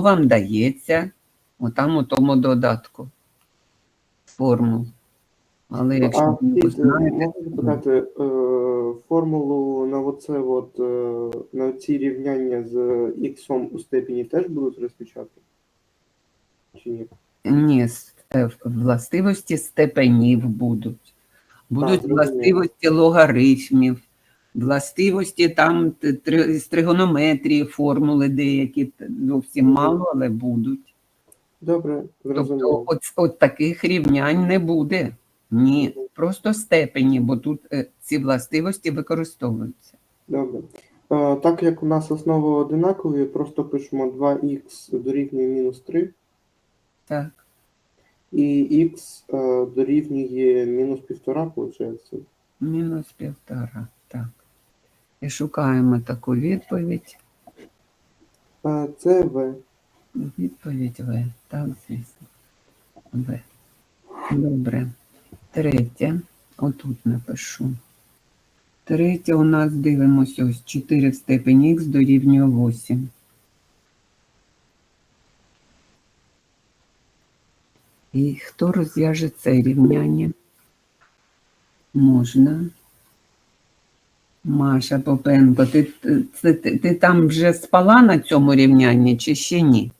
воно вам дається отам у тому додатку формул. Але якщо А ви не знаєте, можна е, формулу на оце от, е, на ці рівняння з іксом у степені теж будуть розпечатати? Чи ні? ні, е, властивості степенів будуть. Будуть зрозуміло. властивості логарифмів, властивості там з тригонометрії, формули деякі зовсім мало, але будуть. Добре, Тобто от, от таких рівнянь не буде. Ні, просто степені, бо тут е, ці властивості використовуються. Добре. Так як у нас основи одинакові, просто пишемо 2х дорівнює мінус 3, Так, і х е, дорівнює мінус 1,5, виходить. мінус півтора. Так. І шукаємо таку відповідь. Е, Це В. Відповідь В. Так, звісно. В. Добре. Третє. Отут напишу. Третє у нас дивимося ось 4 в степені х дорівнює 8. І хто розв'яже це рівняння? Можна. Маша Попенко, ти, ти, ти, ти там вже спала на цьому рівнянні чи ще ні?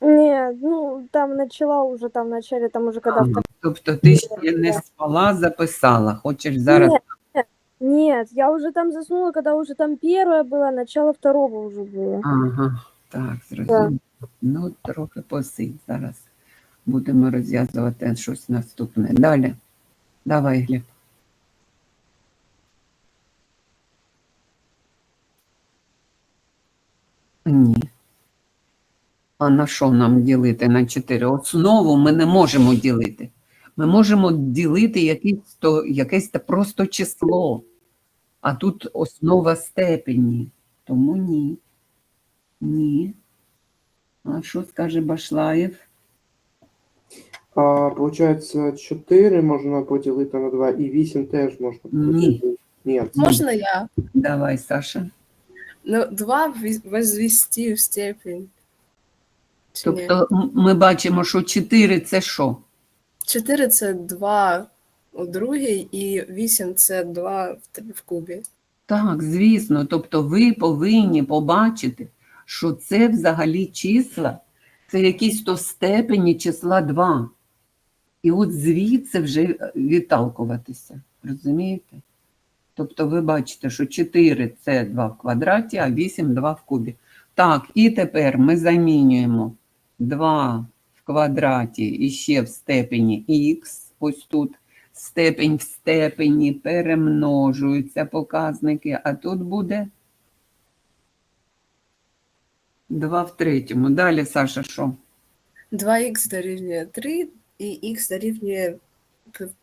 Не, ну там начала уже там в начале, там уже когда Ага. Тобто ти ще не спала, записала. Хочеш зараз. Нет, Нет, я уже там заснула, когда уже там первое было, начало второго уже было. Ага, так, зрозуміло. Ну, трохи посидь зараз. Будемо розв'язувати щось наступне. Далі. Давай, Глеб. Ні. А на що нам ділити на 4? Основу ми не можемо ділити. Ми можемо ділити якесь, то, якесь то просто число. А тут основа степені. Тому ні. Ні. А що скаже Башлаєв? А, получається, 4 можна поділити на 2, і 8 теж можна Ні. поділити. Ні. Можно я? Давай, Саша. Ну, 2 возвести в степень. Чи? Тобто ми бачимо, що 4 це що? 4 це 2 у другій, і 8 це 2 в, кубі. Так, звісно. Тобто ви повинні побачити, що це взагалі числа, це якісь то степені числа 2. І от звідси вже е, відталкуватися. Розумієте? Тобто ви бачите, що 4 це 2 в квадраті, а 8 2 в кубі. Так, і тепер ми замінюємо 2 в квадраті і ще в степені х, ось тут степень в степені перемножуються показники, а тут буде 2 в третьому. Далі, Саша, що? 2х дорівнює 3, і х дорівнює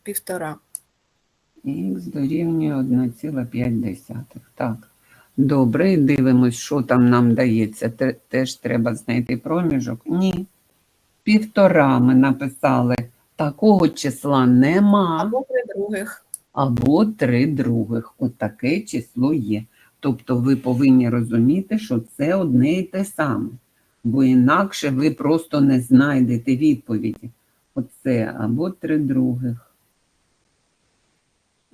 півтора. Х дорівнює 1,5. Так. Добре, дивимось, що там нам дається. Теж треба знайти проміжок. Ні. Півтора ми написали. Такого числа нема. Або при других. або три других. От таке число є. Тобто ви повинні розуміти, що це одне і те саме, бо інакше ви просто не знайдете відповіді. Оце або три других.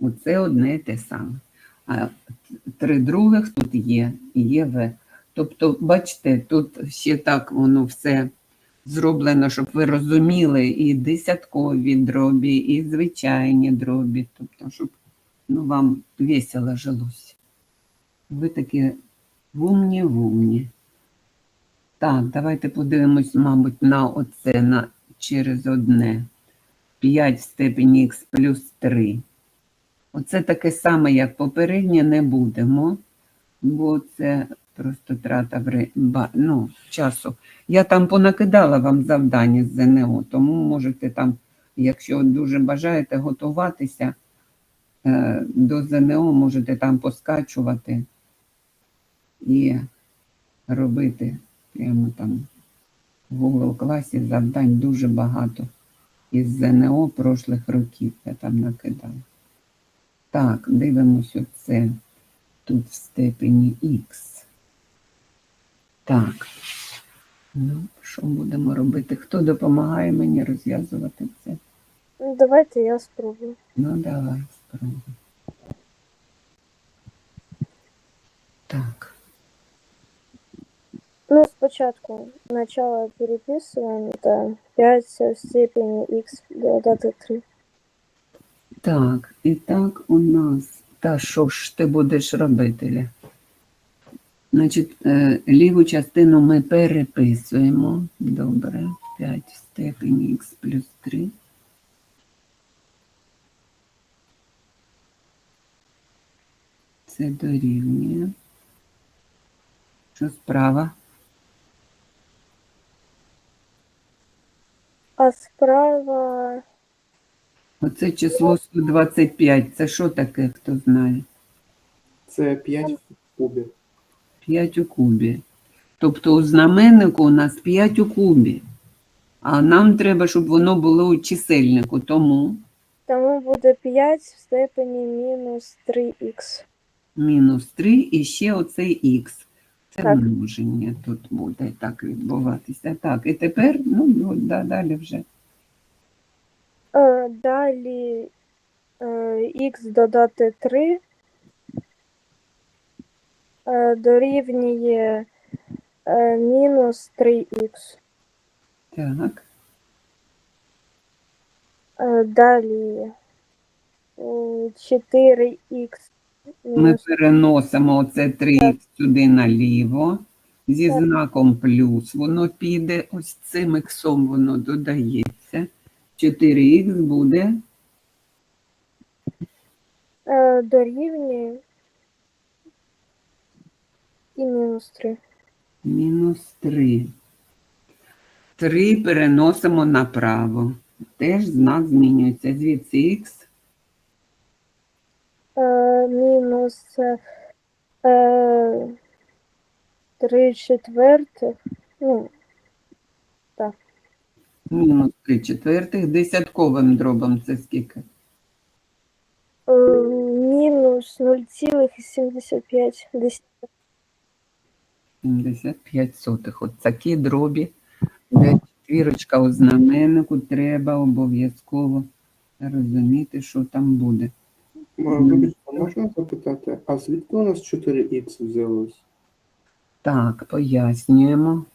Оце одне і те саме. А три других тут є, є В. Тобто, бачите, тут ще так воно все зроблено, щоб ви розуміли і десяткові дробі, і звичайні дробі, тобто, щоб ну, вам весело жилось. Ви такі вумні, вумні. Так, давайте подивимось, мабуть, на оце на, через одне. 5 в степені х плюс 3. Оце таке саме, як попереднє, не будемо, бо це просто трата ну, часу. Я там понакидала вам завдання з ЗНО, тому можете там, якщо дуже бажаєте готуватися е, до ЗНО, можете там поскачувати і робити прямо там в Google класі завдань дуже багато із ЗНО прошлих років я там накидала. Так, дивимося це тут в степені Х. Так. Ну, що будемо робити? Хто допомагає мені розв'язувати це? Ну, Давайте я спробую. Ну, давай, спробуй. Так. Ну, спочатку начало переписываем, это 5 в степени x додати 3. Так, і так у нас. Та що ж ти будеш робити? Значить, е, ліву частину ми переписуємо. Добре. 5 в степені х плюс 3. Це дорівнює. Що справа? А справа Оце число 125. Це що таке, хто знає? Це 5 в кубі. 5 у кубі. Тобто у знаменнику у нас 5 у кубі. А нам треба, щоб воно було у чисельнику. Тому тому буде 5 в степені мінус 3х. мінус 3 і ще оцей х. Це Так. множення тут буде так відбуватися. Так, і тепер, ну, да, далі вже. Далі е, х додати 3 е, дорівнює е, мінус 3х. Так, далі е, 4х ми переносимо оце 3 сюди наліво. Зі знаком плюс воно піде, ось цим іксом воно додається. 4х буде е, дорівнює і мінус 3. Мінус 3. 3 переносимо направо. Теж знак змінюється. Звідси х Е, мінус е, 3 четвертих. Ну, мінус 3 четвертих. Десятковим дробом це скільки? е, мінус 0,75. 75 сотих. От такі дробі, де четвірочка у знаменнику, треба обов'язково розуміти, що там буде. Вибачте, можна запитати, а звідки у нас 4х взялось? Так, пояснюємо.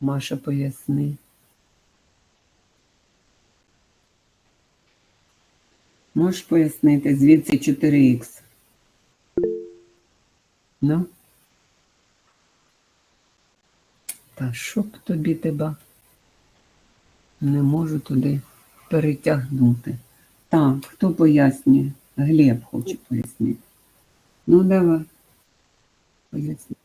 Маша, поясни. Можеш пояснити, звідси 4х? Ну? Та що б тобі тебе? Не можу туди перетягнути. Так, хто пояснює? Глеб хоче пояснити. Ну, давай. Поясни.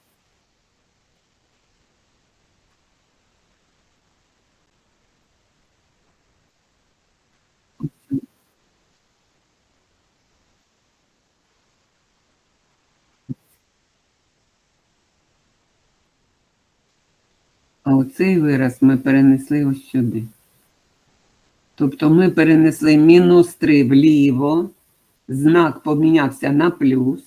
А оцей вираз ми перенесли ось сюди. Тобто ми перенесли мінус 3 вліво, знак помінявся на плюс,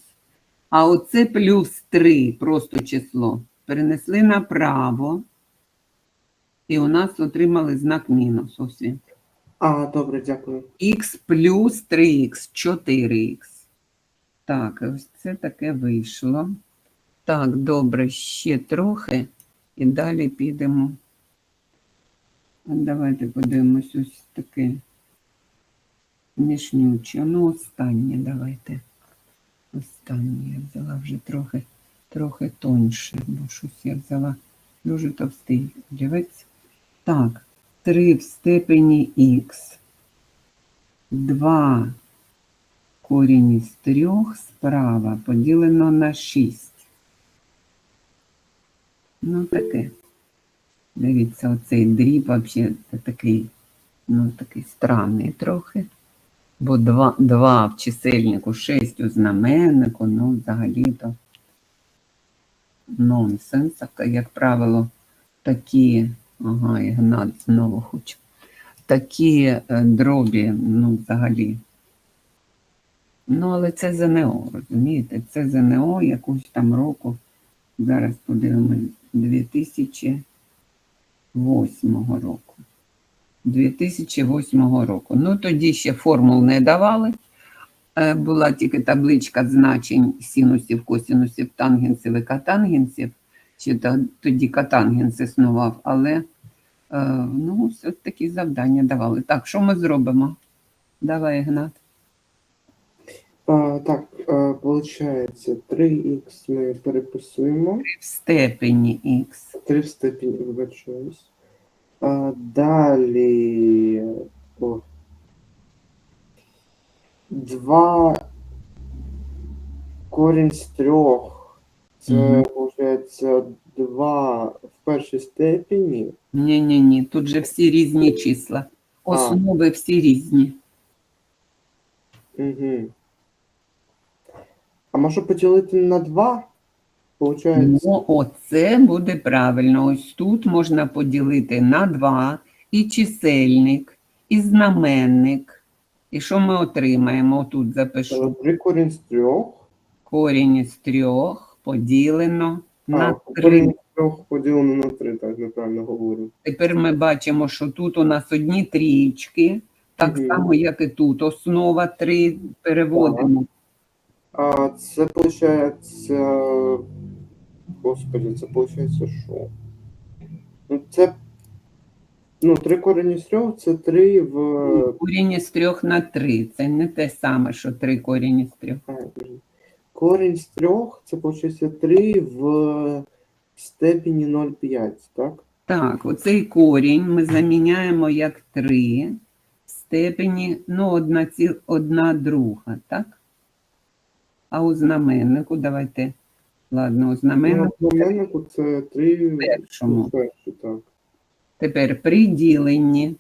а оце плюс 3, просто число, перенесли направо, і у нас отримали знак мінус. Ось він. А, добре, дякую. Х плюс 3х, 4х. Так, ось це таке вийшло. Так, добре, ще трохи. І далі підемо. От Давайте подивимось ось таке мішнюче. Ну, останнє давайте. Останнє я взяла вже трохи, трохи тоньше, бо щось я взяла дуже товстий олівець. Так, 3 в степені х. 2 корінь із 3 справа поділено на 6. Ну, таке. Дивіться, оцей дріб взагалі такий, ну, такий странний трохи. Бо 2, 2 в чисельнику, 6 у знаменнику, ну, взагалі-то нонсенс. Як правило, такі, ага, Ігнат знову хоче. Такі е, дробі, ну, взагалі. Ну, але це ЗНО, розумієте? Це ЗНО якусь там року. Зараз подивимось 2008 року. 2008 року. Ну, тоді ще формул не давали. Е, Була тільки табличка значень синусів, косинусів, тангенсів і катангенсів. То- тоді катангенс існував, але е, ну, все такі завдання давали. Так, що ми зробимо? Давай, Ігнат. А, так, а, получається 3х ми переписуємо. В степені х. 3 в степені, вибачаюсь. А, далі. О. 2 корінь з трьох. Це, Мгм. виходить, 2 в першій степені. Ні, ні, ні, тут же всі різні числа. Основи всі різні. Угу. А може поділити на 2? Получається. Ну, оце буде правильно. Ось тут можна поділити на 2 і чисельник, і знаменник. І що ми отримаємо? Тут запишу. 3 корінь з трьох. Корінь із трьох поділено на А, 3. корінь з трьох поділено на 3, так неправильно говорю. Тепер ми бачимо, що тут у нас одні трієчки, так Мгм. само, як і тут. Основа 3 переводимо. А це виходить. Господи, це виходить що? Ну, це. Ну, 3 корені з трьох це 3 в. Корінь із трьох на 3. Це не те саме, що 3 корінь із трьох. Корінь з трьох це виходить 3 в степені 0,5, так? Так, оцей корінь ми заміняємо як 3 в степені, ну, одна, ці, одна друга, так? А у знаменнику, давайте, ладно, у знаменнику в знаменнику це 3 в першому. першій, так. Тепер при діленні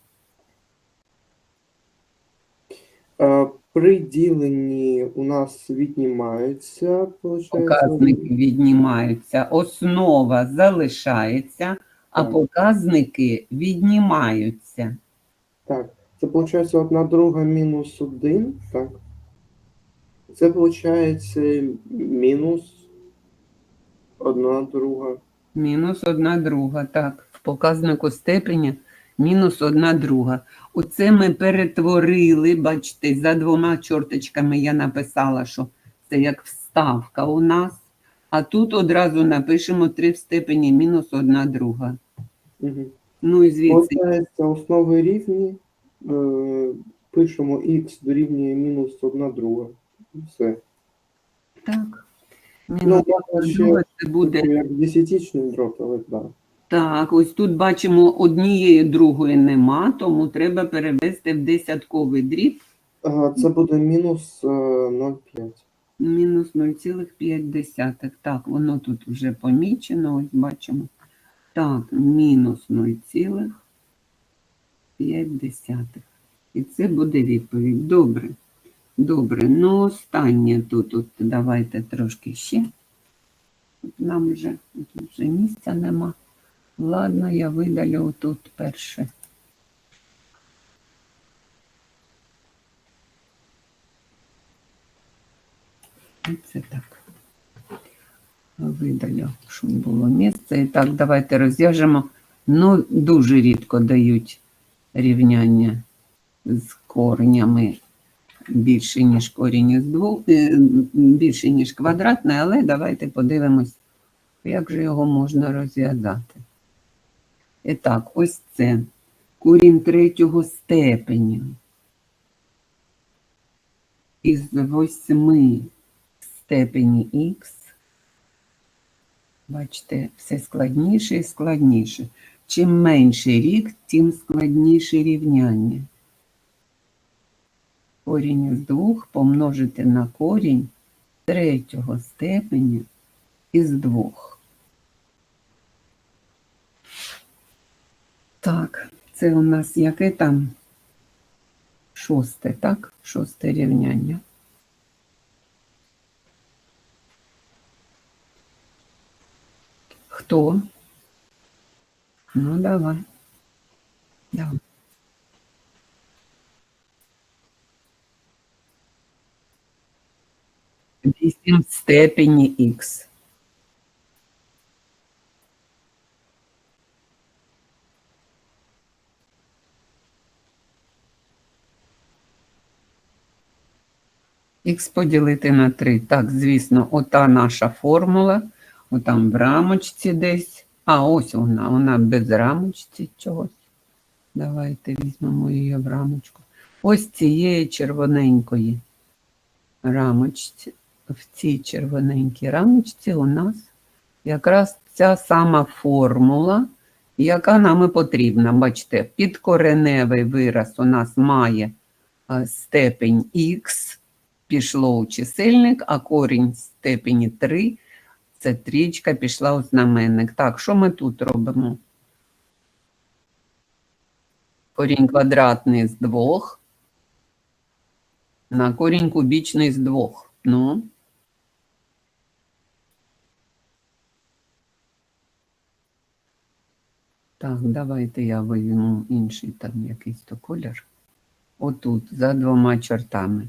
Е, При діленні у нас віднімаються, виходить, показники віднімаються, основа залишається, а Так. показники віднімаються. Так, це виходить 1 друга мінус 1, так? Це виходить мінус 1 друга. Мінус одна друга, так. В показнику степеня мінус одна друга. Оце ми перетворили, бачите, за двома чорточками я написала, що це як вставка у нас. А тут одразу напишемо 3 в степені мінус одна друга. Угу. Ну і звідси Получається, основи рівні, е, пишемо х дорівнює мінус 1 друга. І Все. так. Ну, друга це буде. як десятичний дроб, але так. Да. Так, ось тут бачимо, однієї другої нема, тому треба перевести в десятковий дріб. Це буде мінус е, 0,5. Мінус 0,5. Так, воно тут вже помічено, ось бачимо. Так, мінус 0,5. І це буде відповідь. Добре. Добре. Ну, останнє тут, от давайте трошки ще. Нам вже, вже місця нема. Ладно, я видалю тут перше. Це так. Видалю, щоб було місце. І так, давайте розв'яжемо. Ну, дуже рідко дають рівняння з коренями більше, ніж корінь із двох, е, більше, ніж квадратне, але давайте подивимось, як же його можна розв'язати. І так, ось це корінь третього степеню із восьми степені х. Бачите, все складніше і складніше. Чим менше рік, тим складніше рівняння. Корінь із двох помножити на корінь третього степеня із двох. Так, це у нас яке там шосте, так? Шосте рівняння. Хто? Ну, давай. Давай. 8 в степені х. Х поділити на 3. Так, звісно, ота наша формула, отам в рамочці десь. А, ось вона, вона без рамочці чогось. Давайте візьмемо її в рамочку. Ось цієї червоненької рамочці в цій червоненькій рамочці у нас якраз ця сама формула, яка нам і потрібна. Бачите, підкореневий вираз у нас має степень х, пішло у чисельник, а корінь степені 3 це трічка пішла у знаменник. Так, що ми тут робимо? Корінь квадратний з двох на корінь кубічний з двох. Ну, так, давайте я вивіну інший там якийсь то колір. Отут, за двома чортами.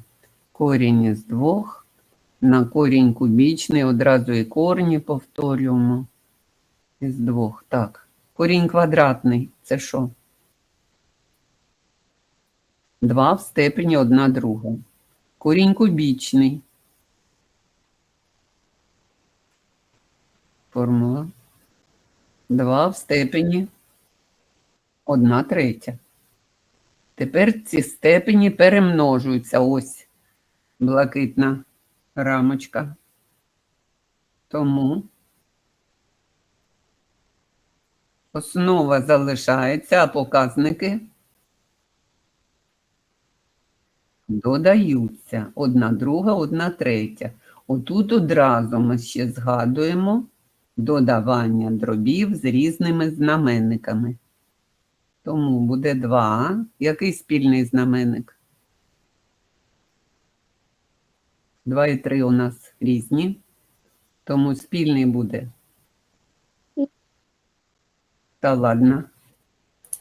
Корінь із двох на корінь кубічний, одразу і корні повторюємо. Із двох. Так. Корінь квадратний це що? 2 в степені 1 друга. Корінь кубічний. Формула. 2 в степені 1 третя. Тепер ці степені перемножуються. Ось блакитна рамочка. Тому основа залишається, а показники додаються. Одна друга, одна третя. Отут одразу ми ще згадуємо додавання дробів з різними знаменниками. Тому буде 2. Який спільний знаменник? 2 і 3 у нас різні. Тому спільний буде. Та ладно.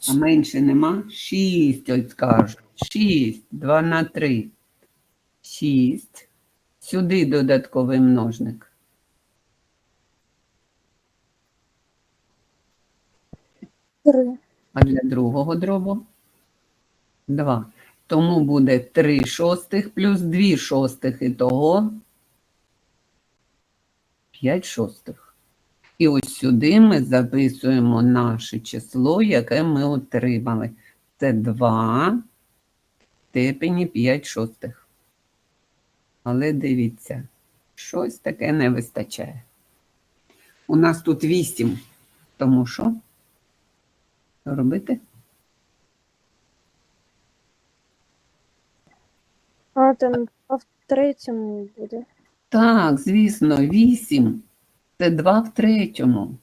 А менше нема? 6, ось кажуть. 6, 2 на 3. 6. Сюди додатковий множник. Три. А для другого дробу 2. Тому буде 3 шостих плюс 2 шостих. І того 5 шостих. І ось сюди ми записуємо наше число, яке ми отримали. Це 2 степені 5 шостих. Але дивіться, щось таке не вистачає. У нас тут 8, тому що робити? А там а в третьому буде. Так, звісно, 8 це 2 в третьому.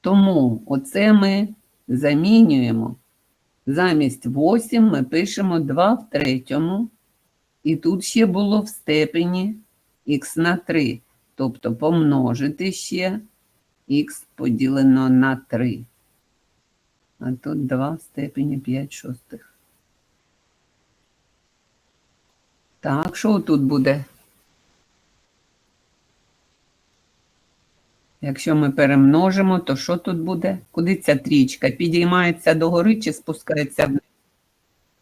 Тому оце ми замінюємо. Замість 8 ми пишемо 2 в третьому. І тут ще було в степені х на 3. Тобто помножити ще х поділено на 3. А тут 2 в степені 5 шостих. Так, що тут буде? Якщо ми перемножимо, то що тут буде? Куди ця трічка? Підіймається догори чи спускається вниз?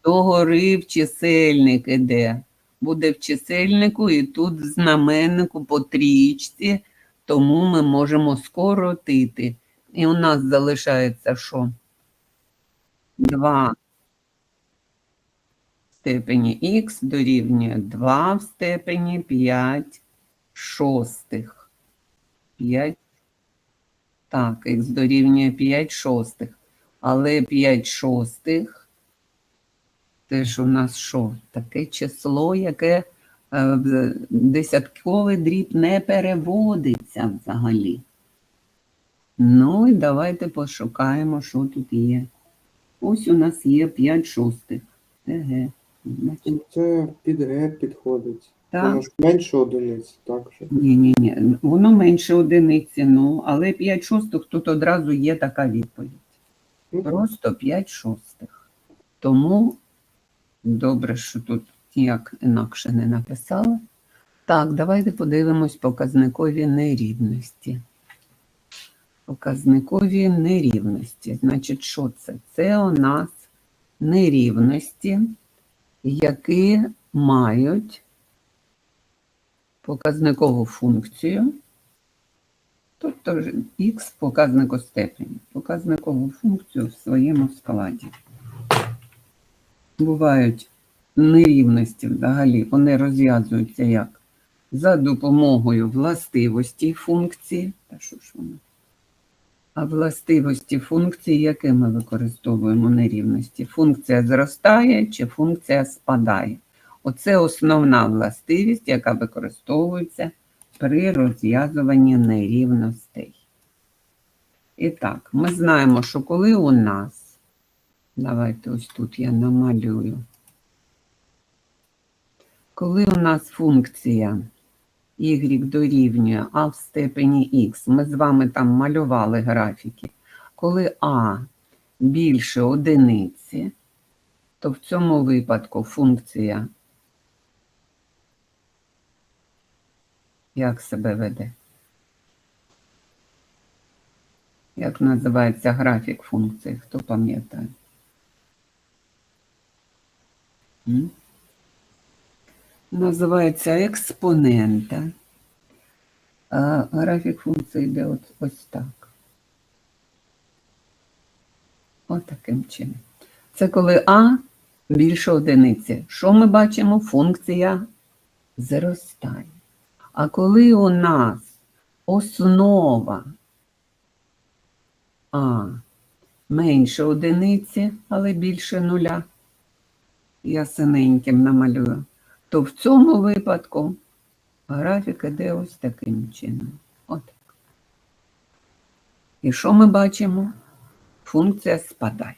Догори в чисельник іде. Буде в чисельнику і тут в знаменнику по трічці, тому ми можемо скоротити. І у нас залишається що? 2 в степені х дорівнює 2 в степені 5 шостих. 5. Так, х дорівнює 5 шостих. Але 5 шостих це ж у нас що? Таке число, яке е, в десятковий дріб не переводиться взагалі. Ну і давайте пошукаємо, що тут є. Ось у нас є 5 шостих. Еге. Це під Г підходить. так. Менше одиниць, так же. Ні, ні, ні. Воно менше одиниці, ну, але 5 шостих тут одразу є така відповідь. Ну, Просто 5 шостих. Тому добре, що тут ніяк інакше не написали. Так, давайте подивимось показникові нерівності. Показникові нерівності. Значить, що це? Це у нас нерівності, які мають показникову функцію, тобто х показник у степені, показникову функцію в своєму складі. Бувають нерівності взагалі, вони розв'язуються як за допомогою властивості функції. Та що ж воно? А властивості функції, які ми використовуємо нерівності? Функція зростає чи функція спадає? Оце основна властивість, яка використовується при розв'язуванні нерівностей. І так, ми знаємо, що коли у нас, давайте ось тут я намалюю, коли у нас функція y дорівнює а в степені х, ми з вами там малювали графіки, коли а більше одиниці, то в цьому випадку функція як себе веде? Як називається графік функції? Хто пам'ятає? Називається експонента. А графік функції йде от, ось так. Ось таким чином. Це коли А більше одиниці. Що ми бачимо? Функція зростає. А коли у нас основа А менше одиниці, але більше нуля, я синеньким намалюю, то в цьому випадку графік іде ось таким чином. Отак. І що ми бачимо? Функція спадає.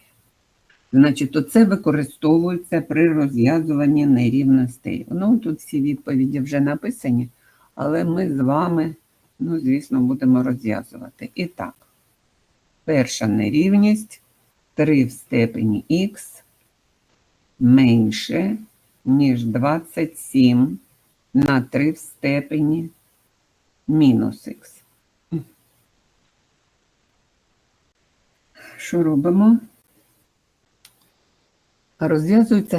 Значить, оце використовується при розв'язуванні нерівностей. Ну, тут всі відповіді вже написані, але ми з вами, ну, звісно, будемо розв'язувати. І так, перша нерівність 3 в степені х менше, ніж 27 на 3 в степені мінус х. Що робимо? Розв'язується